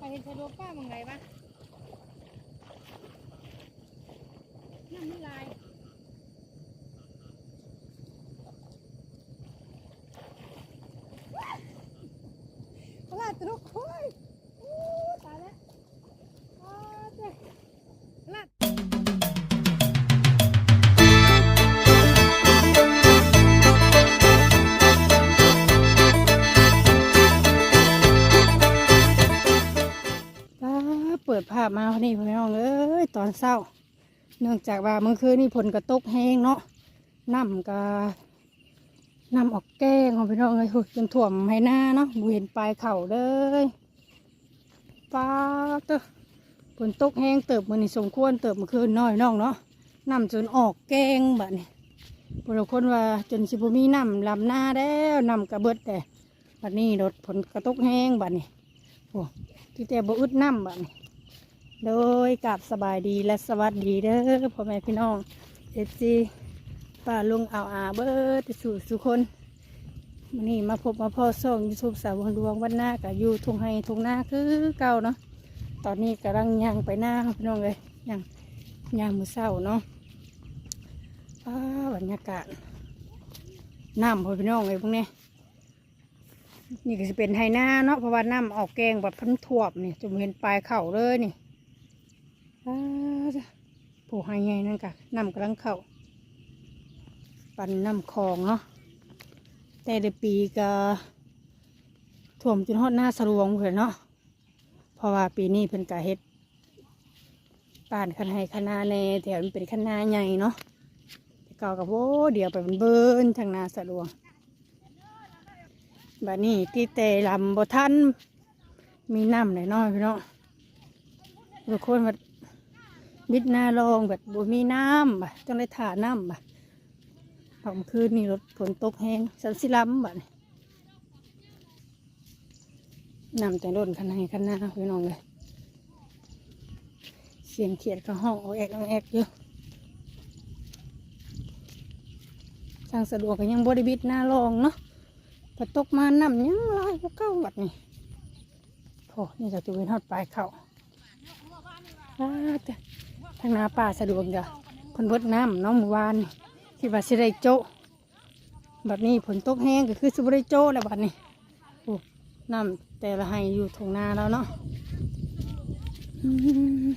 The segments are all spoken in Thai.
ไปเห็นชะโลป้ามังไงบ้างน้ำลายเอาล่ะตลก ตอนเศร้า เนื่องจากว่าเมื่อคืนนี่ฝนกระตกแห้งเนาะน้ำกะน้ำออกแก้งของพี่น้องเลยจนถ่วมให้หน้าเนาะบูเห็นปลายเข่าเลยป้าเตอฝนตกแห้งเติบมือนี่สมควรเติบเมื่อคืนน้อยน้องเนาะน้ำจนออกแกงแบบนี้พวกเราคนว่าจนสิบมีน้ำลำหน้าแล้วน้ำกระเบิดแต่บัดนี้รถฝนกระตกแห้งแบบนี้โอ้ที่แต่บ่อึดน้ำบัดนี้ โดยกับสบายดีและสวัสดีเด้อพ่อแม่พี่น้องเอจีป้าลุงเอาอาเบิดสู่สุคนวันนี้มาพบมาพ่อส่งยูทูบสาวดวงวันหน้ากับยูทุ่งให้ทุ่งหน้าคือเก่าเนาะตอนนี้กำลังย่างไปหน้าพี่น้องเลยย่างย่างมือเศร้าเนาะป้าบรรยากาศน้ำพ่อพี่น้องเลยพวกนี้นี่ก็จะเป็นไฮน้าเนาะเพราะว่าน้ำออกแกงแบบพันถ่วบนี่จะเห็นปลายเข่าเลยนี่ ผู้ไฮใหญ่นั่นกะน้ำกำลังเข่าปั่นน้ำคลองเนาะ แต่ในปีก็ถ่วมจนฮอดหน้าสรวงเพื่อนเนาะ เพราะว่าปีนี้เพิ่นกะเฮ็ดป่านคันให้คณะในแถวมันเป็นคณะใหญ่เนาะแต่เก่ากับโอ้เดี๋ยวไปมันเบิ้นทางนาสรวงบัดนี้ที่เตลำบ่ทันมีน้ำหน่อยน้อยพี่น้องทุกคนแบ บบิดหน้าลองแบบบ่มีน้ำบ่ะต้องได้ถ่าน้ำบ่ะพอมคืนนี่รถฝนตกแห้งสันสิล้ำบ่ะนี่น้ำแต่ล้นคันให้คันหน้าพี่น้องเลยเสียงเขียดเข้าห้องเอาแอกเอาแอกอยู่ทางสะดวกก็ยังบริบิดหน้าลองเนาะพอตกมาน้ำยังลายพวกเก้าบัดนี่โอ้นี่จะเป็นฮอดปลายเขาอ้าแต่ ทางนาป่าสะดวกจ้ะเพิ่นเบิดน้ำน้องเมื่วานนี่คิดว่าสิได้โจะบัดนี้ฝนตกแห้งก็คือสิบ่ได้โจะแล้วบัดนี้โอ้น้ำแต่ละให้อยู่ทงนาแล้วเนาะอืม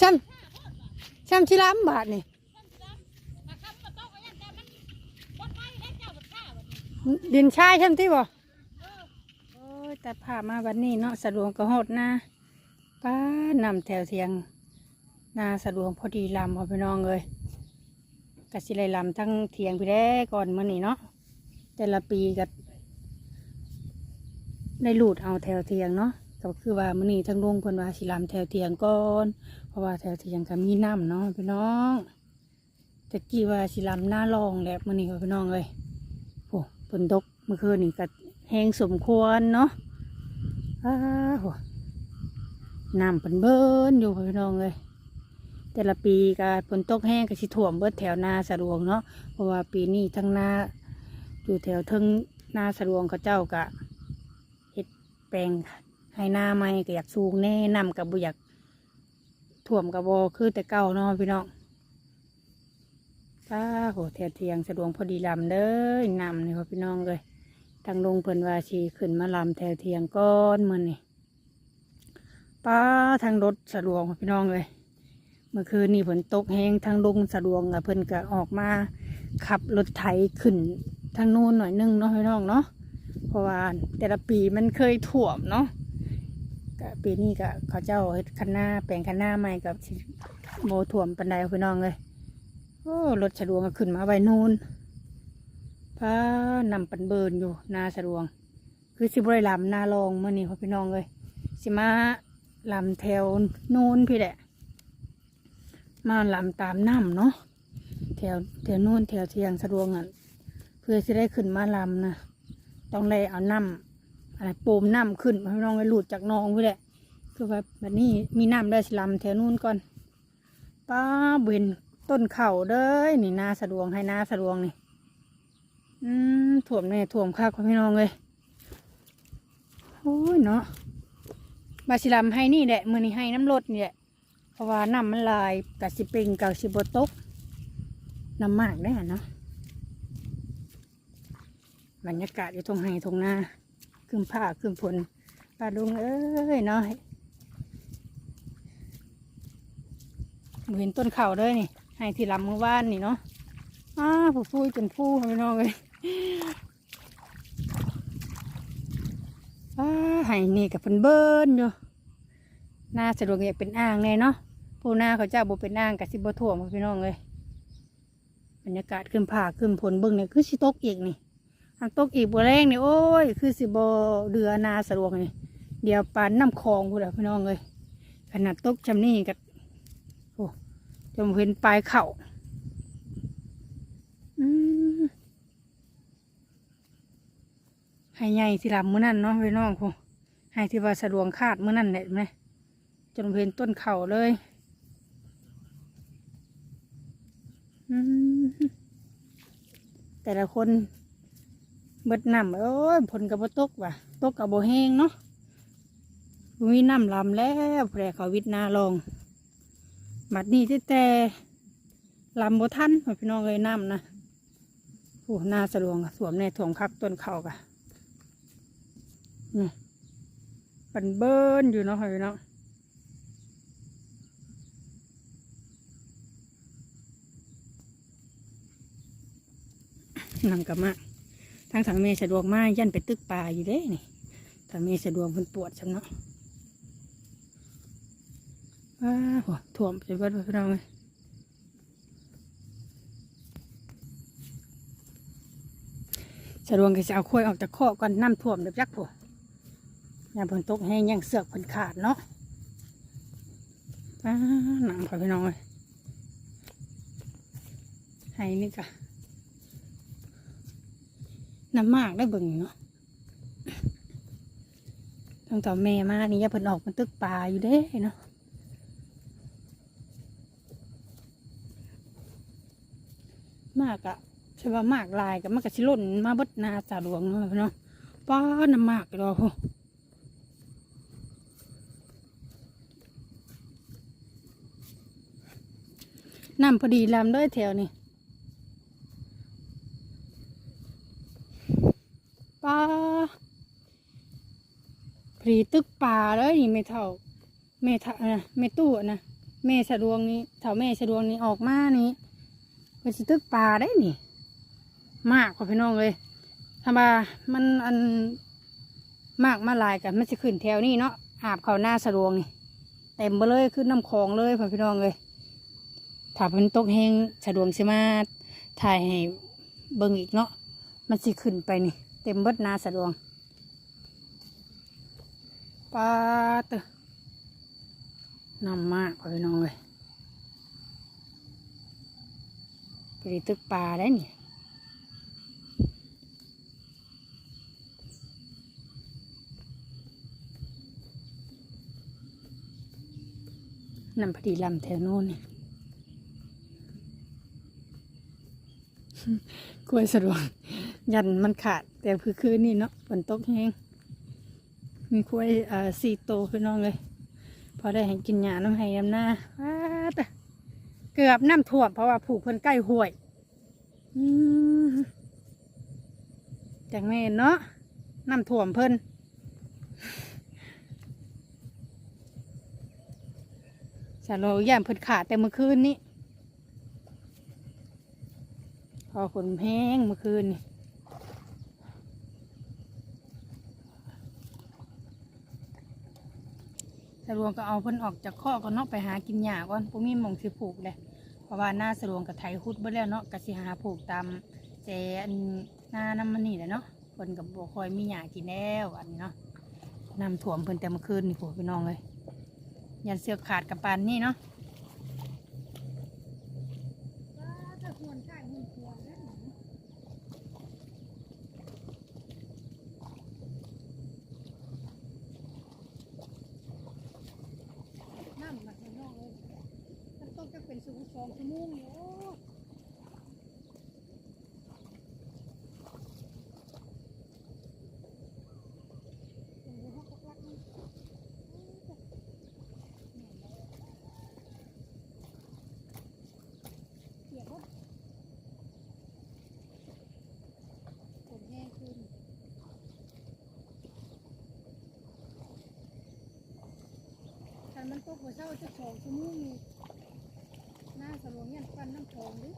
ช่ำช่ำชิล้ำบาทนี่ดินชายช่ไหมที่บ่โอ้ยแต่ผ่ามาวันนี้เนาะสะดวกก็โหดนะป้านำแถวเทียง นาสะดวกพอดีลำพอพี่น้องเลยกสิเลลำทั้งเทียงพี่แรกก่อนมื่อนี้เนาะแต่ละปีก็ได้หลุดเอาแถวเทียงเนาะก็คือว่ามื่อนี้ทั้งลุงเพิ่นว่าสิลำแถวเทียงก่อนเพราะว่าแถวเทียงก็มีน้ำเนาะพี่น้องตะกี้ว่าสิลำหน้าลองแหละมื่อนี้พอพี่น้องเลยโอ้ฝนตกเมื่อคืนนี่ก็แห้งสมควรเนาะอ้าวโหน้ำเป็นเบิ้นอยู่พี่น้องเลย แต่ละปีก็ฝนตกแห้งก็สิถ่วมเบิดแถวนาสะดวงเนาะเพราะว่าปีนี้ทั้งนาอยู่แถวเทึงนาสะดวงเขาเจ้ากะเฮ็ดแปลงให้หน้าใหม่ก็อยากสูงแน่น้ำกับบุอยากถ่วมกับบอคือแต่เก่าเนาะพี่น้องป้าโหแถวเทียงสะดวงพอดีลำเลยนำเลยพ่อพี่น้องเลยทางลงเพิ่นว่าชีขึ้นมาลำแถวเทียงก้อนมือนี่ป้าทางรถสะดวกพี่น้องเลย เมื่อคืนนี่ฝนตกแห้งทางลงสะดวกอะเพิ่นก็ออกมาขับรถไถขึ้นทางนู้นหน่อยนึงเนาะพี่น้องเนาะเพราะว่าแต่ละปีมันเคยถ่วมเนาะก็ปีนี้ก็เขาเจ้าเฮ็ดคันหน้าแปลงคันหน้าใหม่กับโมถ่วมปันไดพี่น้องเลยโอ้รถสะดวงก็ขึ้นมาไว้นูนพานำปันเบินอยู่นาสะดวง คือสิบริลำนาลองเมื่อนี้ยพี่น้องเลยสิมาลำแถวนูนพี่แหละ มาลำตามน้ำเนาะแถวแถวนู่นแถวเทียงสะดวงอะเพื่อจะได้ขึ้นมาลำนะต้องได้เอาน้ำอะไรโปมน้ำขึ้นพี่น้องไปหลุดจากหนองพี่แหละคือว่าแบบนี้มีน้ำได้สิลำแถวนู่นก่อนป้าเบนต้นเข่าเด้ยนี่นาสะดวงให้นาสะดวงนี่อืมถ่วมเนี่ยถ่วมข้าพี่น้องเลยโอ้ยเนาะบาสิลำให้นี่แหละมือนี้ให้น้ำลดนี่แหละ เพราะว่าน้ำมันลายกะสิปิงกะสิบตกน้ำมากได้เนาะบรรยากาศอยู่ตรงไห้ตรงหน้าขึ้นผ้าขึ้นฝนปลาดุงเอ้ยเนาะเห็นต้นเข่าเลยนี่ให้ที่ลำเมื่อวานนี่เนาะอ้าผู้ฟูจนฟูไปน้องเลยอ้าให้นี่กับเพิ่นเบิ้นอยู่ หน้าสะดวกอยากเป็นอ่างแน่เนาะผู้หน้าเขาเจ้าบ่เป็นอ่างกับสิบ่ถ่วมพี่น้องเลยบรรยากาศขึ้นผ่าขึ้นผลเบิ่งเนี่ยคือสิตกอีกนี่ทางตกอีกบัวแรงนี่โอ้ยคือสิบเดือนาสะดวกนี่เดี๋ยวปานน้ำคลองพูดพี่น้องเลยขนาดตกจำนี่กับโอ้จมเห็นปลายเข่าอืมให้ใหญ่ที่ลำมื้อนั้นเนาะพี่น้องพูให้ที่ว่าสะดวกคาดมื้อนั้นแหละไหม จนเห็นต้นเข่าเลยแต่ละคนเบิดน้ำโอ้ยผลกับตกว่ะตกกับโบแห้งเนาะมีน้ำลำแล้วแปรเขาวิทนาลองบัดนี้ที่แต่ลำโบทันพี่น้องเลยน้ำนะโอ้หน้าสะดวงสวมในถ่วงคักต้นเข่ากะนี่ปันเบิ้นอยู่เนาะเฮ้ยเนากลับมาทางทางเมสะดวกมากยันไปตึกป่าอยู่เด้นี่ทางเมสะดวกเพิ่นปวดฉันเนาะว้าโหถ่วมไปเบิดไปพี่น้องเลยสะดวงก็จะเอาข้อยออกจากข้อก่อนน้ำท่วมเดี๋ยวจักผัวยามฝนตกแห้งยังเสือกฝนขาดเนาะหนังขอพี่น้องเลยให้นี่กะ น้ำมากได้เบิ่งเนาะตั้งแต่แม่มานี่ยาเพิ่นออกมันตึกป่าอยู่เด้เนาะมากอะใช่ว่ามากลายกับมันก็สิล่นมาบดนาสาหลวงเนาะพี่น้องป้าน้ำมากรอพูน้ำพอดีลำด้วยแถวนี่ป้า พรีตึกป่าเลยนี่ไม่เท่าแม่ท่านะแม่ตู้นะแม่สะดวงนี้เท่าแม่สะดวงนี้ออกมานี่เป็นสิตึกป่าได้นี่ มากกว่าพี่น้องเลยทำมามันอันมากมาลายกันมันจะขึ้นแถวนี้เนาะหาบเขาหน้าสะดวงนี่เต็มไปเลยขึ้นน้ำคลองเลยพี่น้องเลยถ้าเป็นตกแห้งสะดวงใช่ไหมถ่ายให้เบิ่งอีกเนาะมันสิขึ้นไปนี่ เต็มเบิดหนาสะดวง ปาเตอะน้ำมากพ่อพี่น้องเลยไปตึกปลาได้นี่นำพอดีลำแถวโน้นนี่กล้วยสะดวกยันมันขาด แต่คือคืนนี่เนาะฝนตกแห้ง มีกล้วยอ่อสี่โตพี่น้องเลย พอได้เห็นกินหญ้าน้ำให้น้ำหน้าว้าต่เกือบน้ำท่วมเพราะว่าผูกเพิ่นใกล้ห้วยอจังแม่เนาะน้ำท่วมเพิ่นสาโลย่ามเพิ่นขาดแต่เมื่อคืนนี้พอฝนแห้งเมื่อคืนนี่ สะลวงก็เอาเพิ่นออกจากข้อกก่อนเนาะไปหากินหญ้าก่อนบ่มีหม่องสิผูกเลยเพราะว่าหน้าสะลวงกับไถคุดบ่แล้วเนาะก็สิหาผูกตามแจอันหน้าน้ำมันนี่แหละเนาะเพิ่นกับบ่คอยมีหญ้ากินแล้วอันนี้เนาะน้ำท่วมเพิ่นแต่เมื่อคืนนี่พวกพี่น้องเลยยันเสือกขาดกับปานนี่เนาะน้ำมาข้างนอกเลยมันต้องจะเป็นสูงสองชั่วโมงอยู่ ตกหัวเช้าจะสองชั่วโมงนี่หน้าสลวงเงี้ยฟันน้ำทองดิ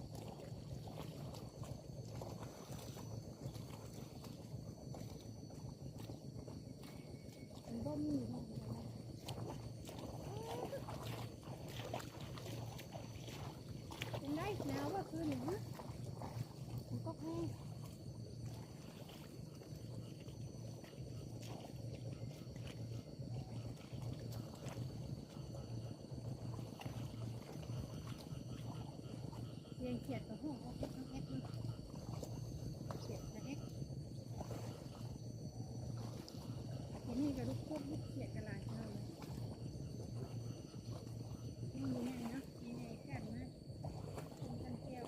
มันบ่มีห้องอะไรเป็นไรหน หนึ่งนะมันก็แห้งเรียนเขียดกับห้องเอาเอ็กซ์เอ็กซ์เขียดกับเอ็กซ์ทีนี้ก็ลูกพวกลูกเขียดกับลานเราเลยนี่มีแน่เนาะมีแน่แค่นะกินกันเที่ยว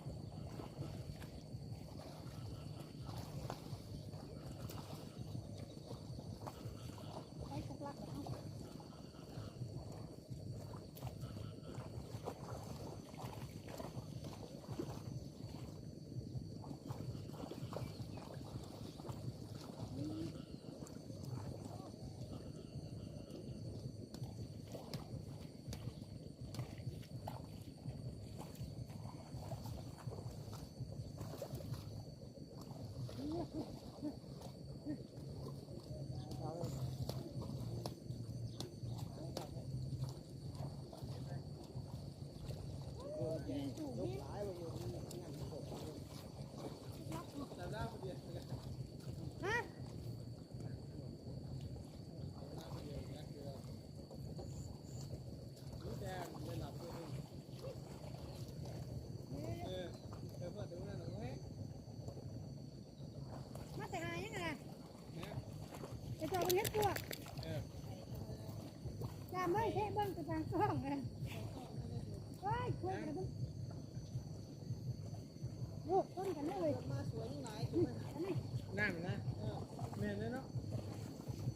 ไปกุกลักเดี๋ยวเอาฮะมาแต่หายังไงล่ะจะจอ เฮ็ดตัวจามไม่เทเบิ้งไปทางกล้องเลยว้ายคุยกันเบิ้งโอ้ต้นกันเลย มาสวยยังไง อันนี้ น้ำนะแม่นเลยเนาะ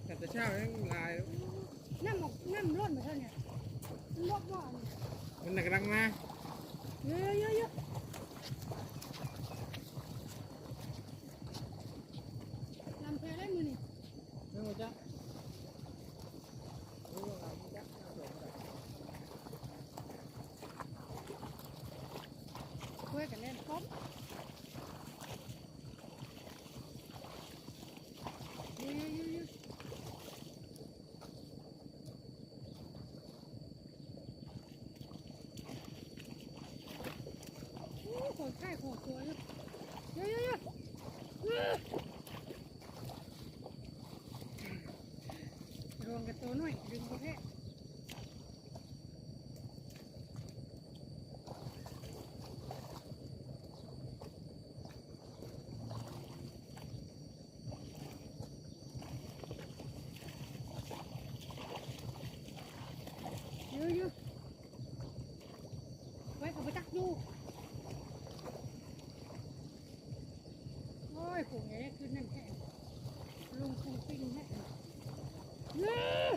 แต่แต่เช้ายังลาย น้ำออกน้ำร้อนไปเท่าเนี่ยมันลวกบ่อน มันหนักดังมา เยอะเยอะเยอะลำแพได้มือนี่ ไม่หมดจ้ะรู้ว่าเราจักน่าสวยเท่าไหร่ คุยกันเล่นป๊อปเยอะเยอะเยอะ โอ้โหใช่โหดตัวเลยเยอะเยอะเยอะเยอะรวมกับตัวหน่อยดึงประเภทเยอะเยอะไว้กับไปจักอยู่โอ้ยผูกใหญ่ขึ้นนั่นแค่ลุงคงปิ้งแม่เยอะ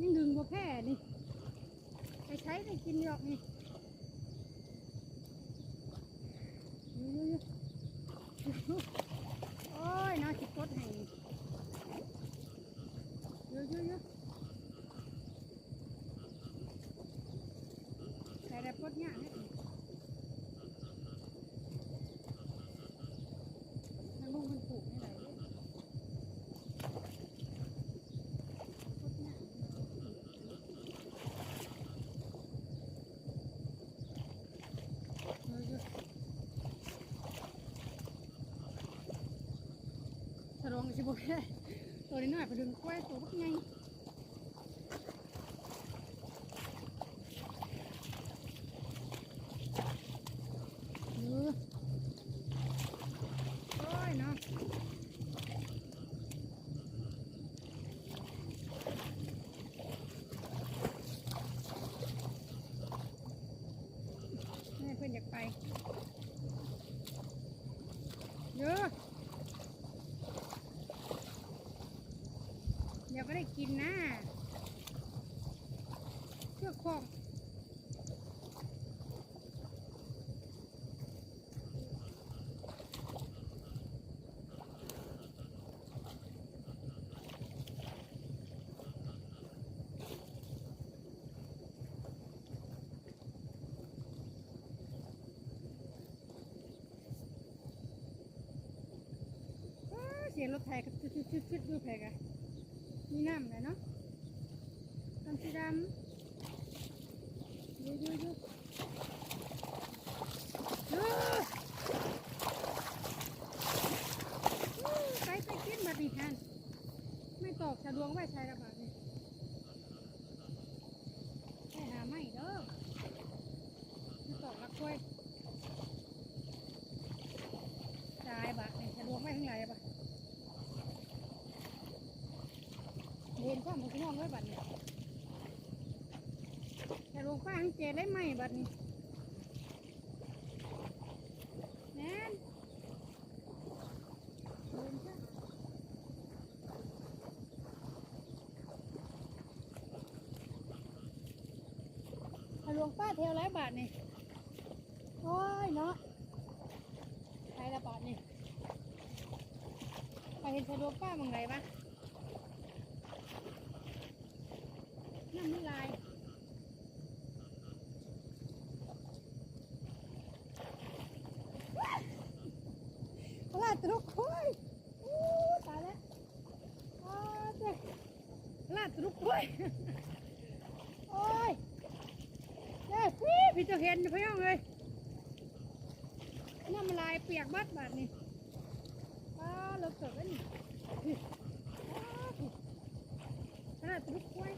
ยังดึงบ่แพ้นี่ไปใช้ไป กินหรอกนี่ยอะเยอะโอ้ยน่าจิกดให้เยอะเยอะเยอะแต่ได้ปดเนี่ยนี่มันลุงมันปลูกให้ไหนเลยปดเนี่ยเยอะเยอะ สรองสิบแค่ตัวนี้หน่อยไปดึงกล้วยตัวพวกไง คว่ำเสียงรถไทยกับชุดๆๆดูแพงอะมีน้ำเลยเนาะน้ำสีดำ ความของน้องไว้บัดนี้สะดวกป้าให้เจได้ไหมบัดนี้แน่นเดินจ้ะทะลวงป้าเทวร้อยบาทนี่โอ้ยเนาะใครละบาทนี่ไปเห็นทะลวงป้ามังไรบ้างน้ำไม่ลายปลาตรุกคุยอู้ตายแล้วอ้าวเจ้ปลาตรุกคุย โอ้ยเฮ้ยพี่พี่จะเห็นพี่น้องเลยน้ำลายเปียกบัดบาดนี่ป้าเราเกิดนี่พี่อ้าวพี่ขนาดตุ๊กไว้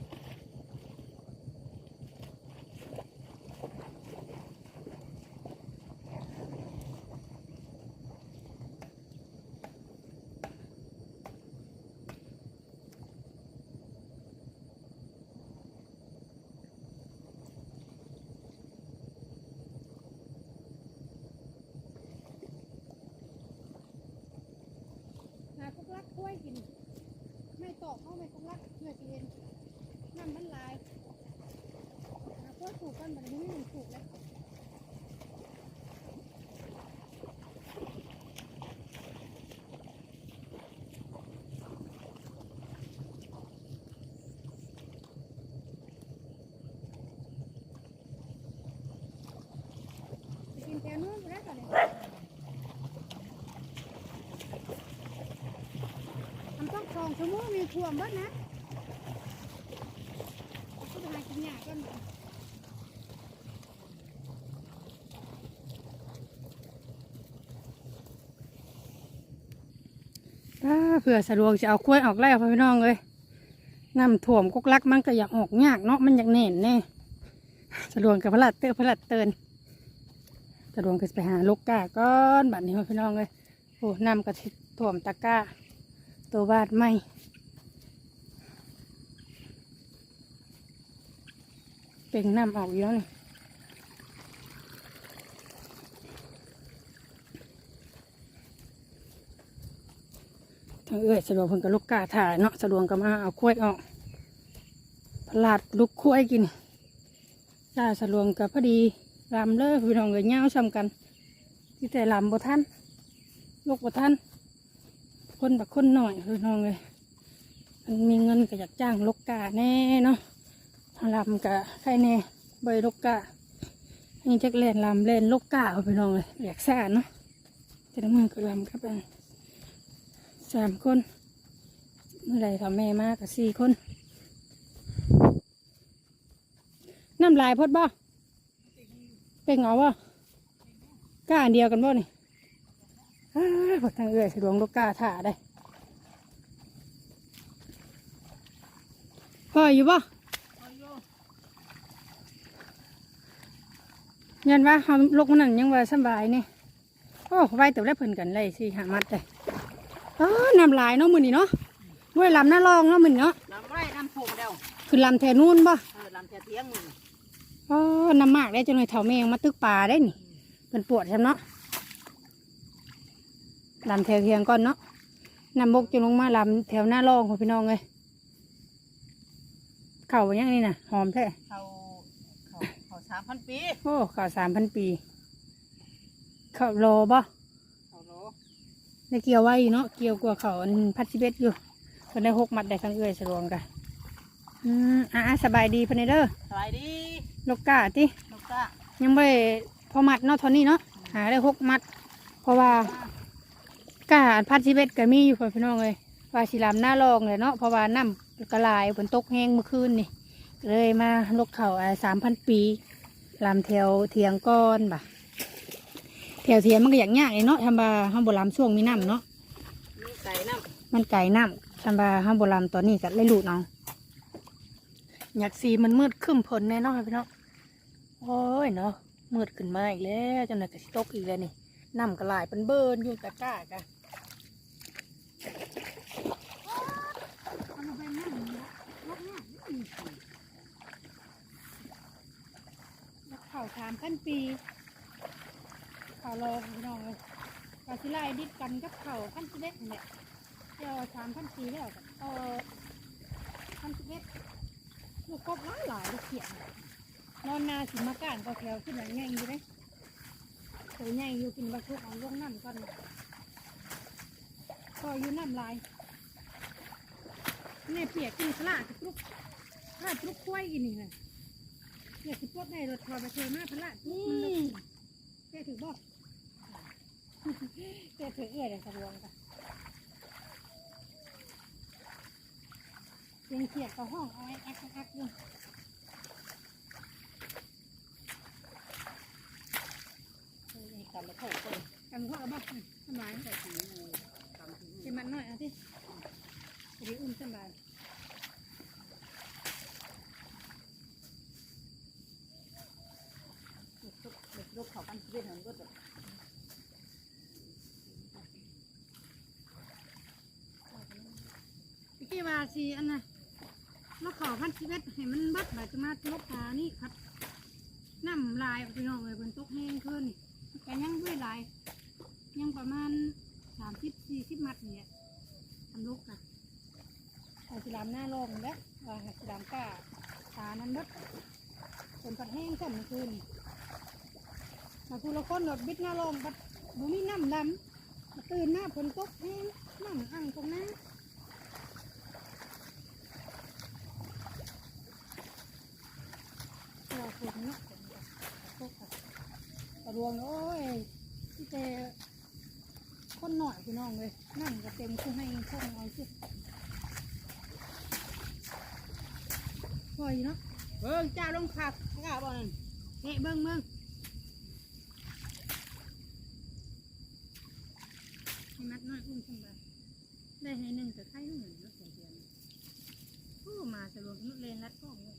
นากุกลักกล้วยกิน ไม่ตอกเข้าไม่กุกลักเพื่อจะเห็นน้ำมันลายนากล้วยถูกกันแบบนี้ไม่ถูกแล้ว ไปกินแถวนู้นไปแล้วก่อนเลยทำต้องคลอง ชั่วโมงมีท่วมบ้านนะก็ไปหากินหยากันหเผื่อสะดวกจะเอากล้วยออกไล่พ่อพี่น้องเลยน้ำท่วมกุกลักมันก็อยากออกยากเนาะมันอยากแน่นแน่สะดวกกับพลัดเตือพลัดเตือนตะดวงก็ไปหาลูกกาก้อนบัดนี้พี่น้องเลยโอ้น้ำกระทิถ่วมตะก้า ตัวบาดไม่เป่งน้ำออกเยอะนี่ทางเอื้อยสะดวกเพิ่นกับลูกกาถ่ายเนาะสะดวกก็มาเอากล้ยออกพลาดลูกกล้ยกินจ้าสะดวกกับพอดีลำเลยพี่น้องเลยเงาซ้ำกัน ที่แต่ลำบ่ทันลูกบ่ทัน คนบักคนหน่อยพี่น้องเลยมันมีเงินก็อยากจ้างลูกกาแน่เนาะลำกะใครแน่ใบลูกกาอันนี้จักเล่นลำเล่นลูกกาเอาพี่น้องเลยอยากแซ่เนาะจะได้มือก็ลำครับอันสามคนเมื่อไรทำแม่มากกับสี่คนน้ำลายพดบ่เป็นเหงาวะกล้าอันเดียวกันบ่นี่ อ้าวพอทางเอื้อยสะดวงลูกกล้าถ่าได้พ่ออยู่บ่ยันว่าเขาลูกมันนั่นยังว่าสำบายนี่โอ้ไว้เติบได้เพิ่นกันเลยสิหามัดเลยเออน้ำลายเนาะมือนี่เนาะเว้ยลำหน้าลองเนาะมือนี่เนาะน้ำไร่น้ำผูกเดียวคือลำแทนู่นบ่เออลำเทียเทียงมึงอ๋อน้ำมากได้จังเลยเถาแมงมาตึกปลาได้นี่เป็นปวดใช่เนาะ ลำแถวเทียงก่อนเนาะน้ำบกจะลงมาลำแถวหน้าร่องของพี่น้องเลยเข่าอย่างนี้นะหอมแท้เขาเขาเขาสามพันปีโอ้เข่าสามพันปี เข่าโลบ่เขาโลได้เกี่ยวไว้อยู่เนาะเกี่ยวกว่าเขาอันพัดสิเบ็ดอยู่เพิ่นได้หกมัดได้ทั้งเอื้อยสะดวงกันอืมอ่าสบายดีเพิ่นได้เด้อสบายดีลูกกาติลูกตายังไม่ได้พอมัดเนาะเท่านี้เนาะหาได้หกมัด เพราะว่า กาพัดชีเบ็ดก็มีอยู่พ่อพี่น้องเลยว่าสิลามหน้าลองเลยเนาะเพราะว่าน้ำกระลายฝนตกแห้งเมื่อคืนนี่เลยมาลกเขาสามพันปีลามแถวเทียงก้อนบ่ะแถวเทียงมันก็อยากยากเลยเนาะทำบาห้ามโบรามช่วงมีน้ำเนาะมีไก่น้มันไก่น้ำทำบาห้ามโบรามตอนนี้ก็เลยหลุดเอาอยากสีมันมืดครึ้มผลแน่เนอนพี่น้องโอ้ยเนาะมืดขึ้นมาอีกแล้วจังไหนก็สิตกอีกแล้วนี่น้ำกระลายเป็นเบิร์นอยู่ตะกร้ากะ แล้ว ข่าวสามพันปีเข่ารอพี่น้องเลยกาสิไลดิดกันกับเข่าวพันสิบเอ็ดนี่แหละเดี๋ยวสามพันปีแล้วเออพันสิบเอ็ดลูกกบหลายหลายลูกเขียนนอนนาสิมาก้านก็แถวขึ้นหลังใหญ่อยู่เลยตัวใหญ่อยู่กินบะทุกเอาลงน้ำก่อนก็อยู่น้ำลายเนี่ยเปียกกินสลาดกับลูกสลาดลูกกล้วยกินนี่เลย เดี๋ยวสิปลดได้รถทอไปเทมาพละนี่แกถือบ่แกถือเอื้อยเลยสะดวงกันเสียงเขียดกับห้องเอาไว้แอ๊กแอ๊กอยู่ำกันแล้วเข้าไปกันพ่อเอาบ่สบายใส่ถุงมือทำถุงมืเป็นมันหน่อยเอะที่จะได้อุ่นสบาย อลู พี่ว่าสิอันน่ะมะขอพันชีวิตให้มันบัดแบบจะมาลบตานี่ครับน้ำลายไปน้องเลยบนตกแห้งขึ้นแต่ยังด้วยลาย ยังประมาณสามสิบสี่สิบมัดเนี่ยทำลูกนะอาสิลามหน้าลงแล้วว่าสิลามก้าตานั้นบิดเป็นปัดแห้งก่อนเมื่อคืนนี่ มาพูละคนหลดบิดหน้าลงบัดบุมีน้ำดำมาตื่นหน้าฝนตกแห้งน้ำอ่างตรงหน้าเราฝนเนาะฝนตกค่ะกระดวงโอ้ยที่เจคนหน่อยพี่น้องเลยนั่งก็เต็มคือให้ช่องเอาสิพออยเนาะเบิ้งจ้าลงคักกล้าบ่นั่นเอ๊ะเบิ้งเบิ้ง น้อยอุ้มขึ้นไปได้ให้หนึ่งแต่ไข่หนึ่งเนาะเสียเดียวนี่โอ้มาสะดวกนุดเลนรัดกล้องเลย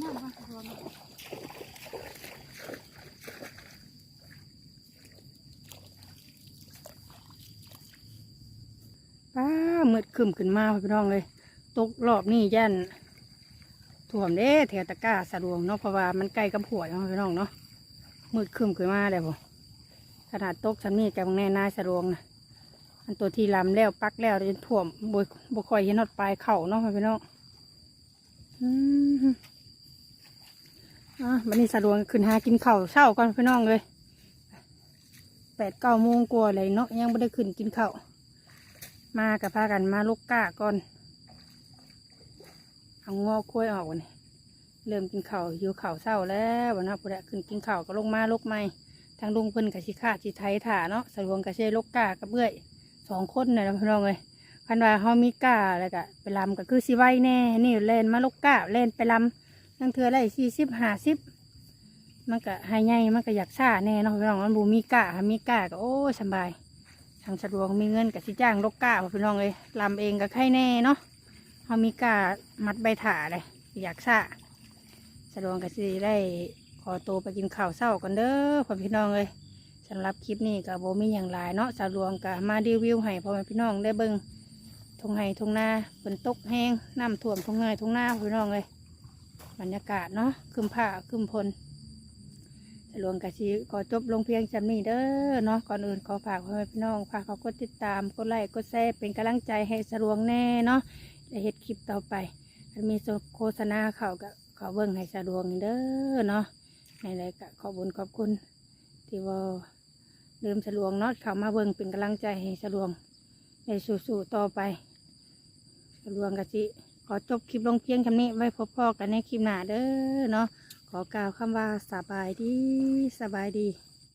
น้ำบ้างสะดวกเนาะป้าเมืดขึ้นขึ้นมาพี่น้องเลย ตกรอบนี่ย่านถ่วมเด้แถวตะก้าสะดวงเนาะเพราะว่ามันใกล้กับหัวเนาะพี่น้องเนาะมืดขึ้นขึ้นมาเลยบ่ ขนาดตกชั้นนี้กับแน่นายสะดวงนะอันตัวที่ลำแล้วปักแล้วจนถ่วมบยบคอยเห็นนอดปลายเข่าเนาะพี่น้องอืมอะวันนี้สะดวงขึ้นหากินเข้าเช้าก่อนพี่น้องเลยแปดเก้าโมงกว่าเลยเนาะยังไม่ได้ขึ้นกินเข้ามากับพากันมาลูกก้าก่อนเอางอกล้วยออกวันนี้เริ่มกินเข้าหิวเข้าเศร้าแล้ววันนี้พอได้ขึ้นกินเข้าก็ลงมาลูกไม้ ทางลุงเพิ่นกับชิคาชิไทยถ่าเนาะสะดวงกับเชลูกกากับเบื้อยสองคนเนี่ยพี่น้องเลยพันว่าเฮามีกาแล้วก็ไปลำก็คือสิไว้แน่ นี่เล่นมาลูกกาเล่นไปลำนั่งเทือได้สี่สิบห้าสิบมันก็หายใหญ่มันก็อยากซ่าแน่เนาะพี่น้องมันบูมีกาหามีกาก็โอ้ยสบาย ทางสะดวกมีเงินกับสิจ้างลกกาพี่น้องเลยลำเองกับไข่แน่เนาะเขามีกามัดใบถ่าเลยอยากซะสะดวกกับสิได้ อตัวไปกินข้าวเช้ากันเด้อพ่อพี่น้องเลยสำหรับคลิปนี้กับโบมีอย่างไรเนาะสะดวกกับมารีวิวให้พ่อแม่พี่น้องได้เบิ่งทงไห้ทงนาฝนตกแห้งน้ำท่วมทงไห้ทงนาพี่น้องเลยบรรยากาศเนาะคืมผ้าคืมพลสรวงกะชีขอจบลงเพียงจำนี้เด้อเนาะก่อนอื่นขอฝากพ่อแม่พี่น้องฝากเขากดติดตามกดไลค์กดแชร์เป็นกำลังใจให้สรวงแน่เนาะและเฮ็ดคลิปต่อไปมีโฆษณาเขาก็ขอเบิ่งให้สรวงเด้อเนาะ ในรายก็ขอบุญขอบคุณ ที่ว่าเดิมสรวงเนาะเขามาเบิ่งเป็นกำลังใจให้สรวงในสู่ๆต่อไปสรวงกะจิขอจบคลิปลงเพียงคำนี้ไว้พบพ่อกันในคลิปหน้าเด้อเนาะขอกล่าวคำว่าสบายดีสบายดี